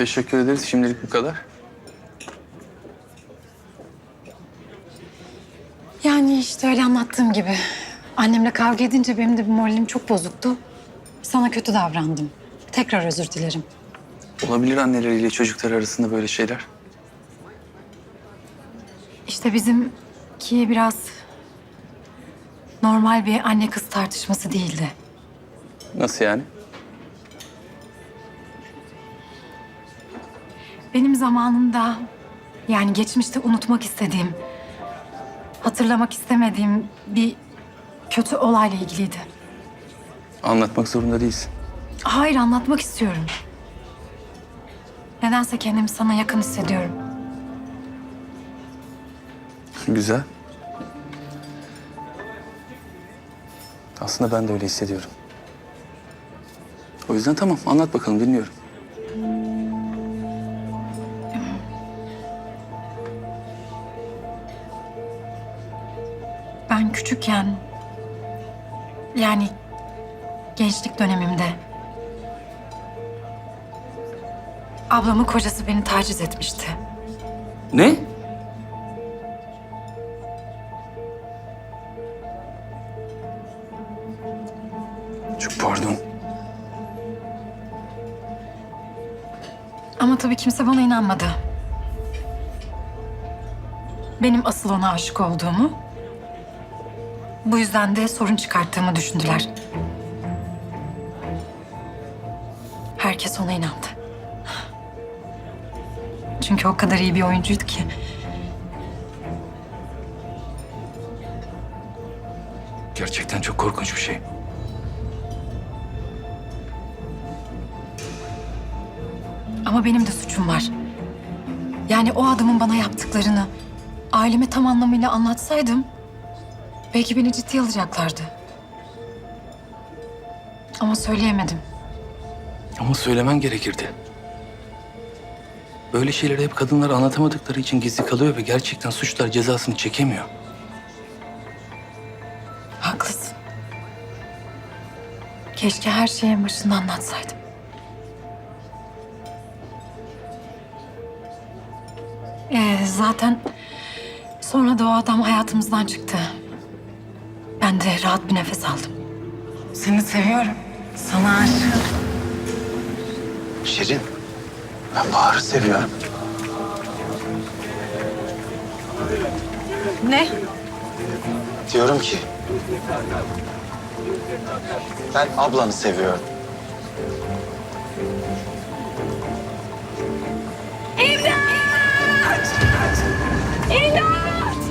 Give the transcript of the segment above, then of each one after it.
Teşekkür ederiz. Şimdilik bu kadar. Yani işte öyle anlattığım gibi. Annemle kavga edince benim de bir moralim çok bozuktu. Sana kötü davrandım. Tekrar özür dilerim. Olabilir anneleriyle çocuklar arasında böyle şeyler. İşte bizimki biraz normal bir anne kız tartışması değildi. Nasıl yani? Benim zamanında yani geçmişte unutmak istediğim, hatırlamak istemediğim bir kötü olayla ilgiliydi. Anlatmak zorunda değilsin. Hayır anlatmak istiyorum. Nedense kendimi sana yakın hissediyorum. Güzel. Aslında ben de öyle hissediyorum. O yüzden tamam anlat bakalım dinliyorum. Küçükken yani gençlik dönemimde ablamın kocası beni taciz etmişti. Ne? Çok pardon. Ama tabii kimse bana inanmadı. Benim asıl ona aşık olduğumu, bu yüzden de sorun çıkarttığımı düşündüler. Herkes ona inandı. Çünkü o kadar iyi bir oyuncuydu ki. Gerçekten çok korkunç bir şey. Ama benim de suçum var. Yani o adamın bana yaptıklarını aileme tam anlamıyla anlatsaydım belki beni ciddiye alacaklardı. Ama söyleyemedim. Ama söylemen gerekirdi. Böyle şeyleri hep kadınlar anlatamadıkları için gizli kalıyor ve gerçekten suçlar cezasını çekemiyor. Haklısın. Keşke her şeyi en başında anlatsaydım. Ee, zaten sonra da o adam hayatımızdan çıktı. Ben de rahat bir nefes aldım. Seni seviyorum. Sana aşığım. Şirin, ben Bahar'ı seviyorum. Ne? Diyorum ki... Ben ablanı seviyorum.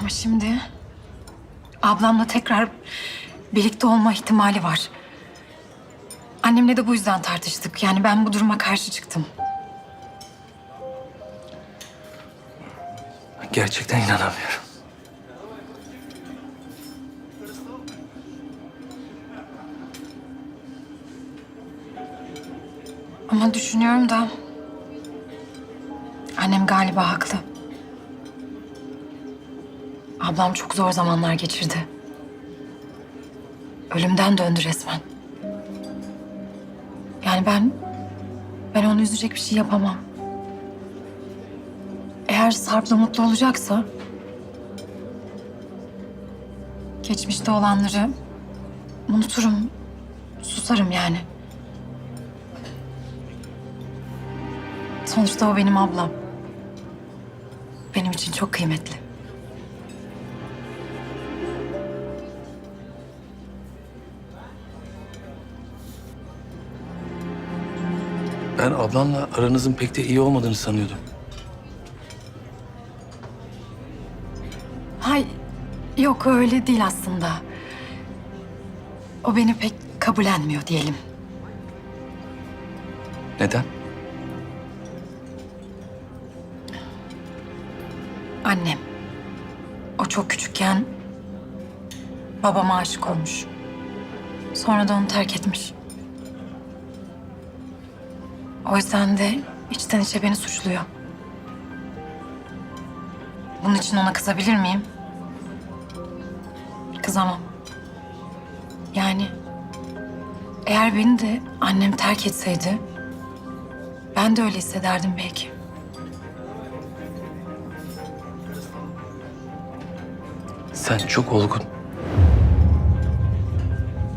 Ama şimdi ablamla tekrar birlikte olma ihtimali var. Annemle de bu yüzden tartıştık. Yani ben bu duruma karşı çıktım. Gerçekten inanamıyorum. Ama düşünüyorum da annem galiba haklı. Ablam çok zor zamanlar geçirdi. Ölümden döndü resmen. Yani ben ben onu üzecek bir şey yapamam. Eğer Sarp'la mutlu olacaksa geçmişte olanları unuturum, susarım yani. Sonuçta o benim ablam. Benim için çok kıymetli. Ben ablanla aranızın pek de iyi olmadığını sanıyordum. Hay yok öyle değil aslında. O beni pek kabullenmiyor diyelim. Neden? Annem. O çok küçükken babama aşık olmuş. Sonra da onu terk etmiş. O yüzden de içten içe beni suçluyor. Bunun için ona kızabilir miyim? Kızamam. Yani eğer beni de annem terk etseydi ben de öyle hissederdim belki. Sen çok olgun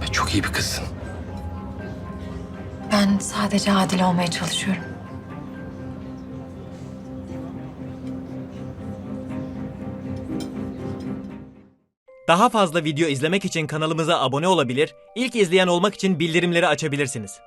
ve çok iyi bir kızsın. Ben sadece adil olmaya çalışıyorum. Daha fazla video izlemek için kanalımıza abone olabilir, ilk izleyen olmak için bildirimleri açabilirsiniz.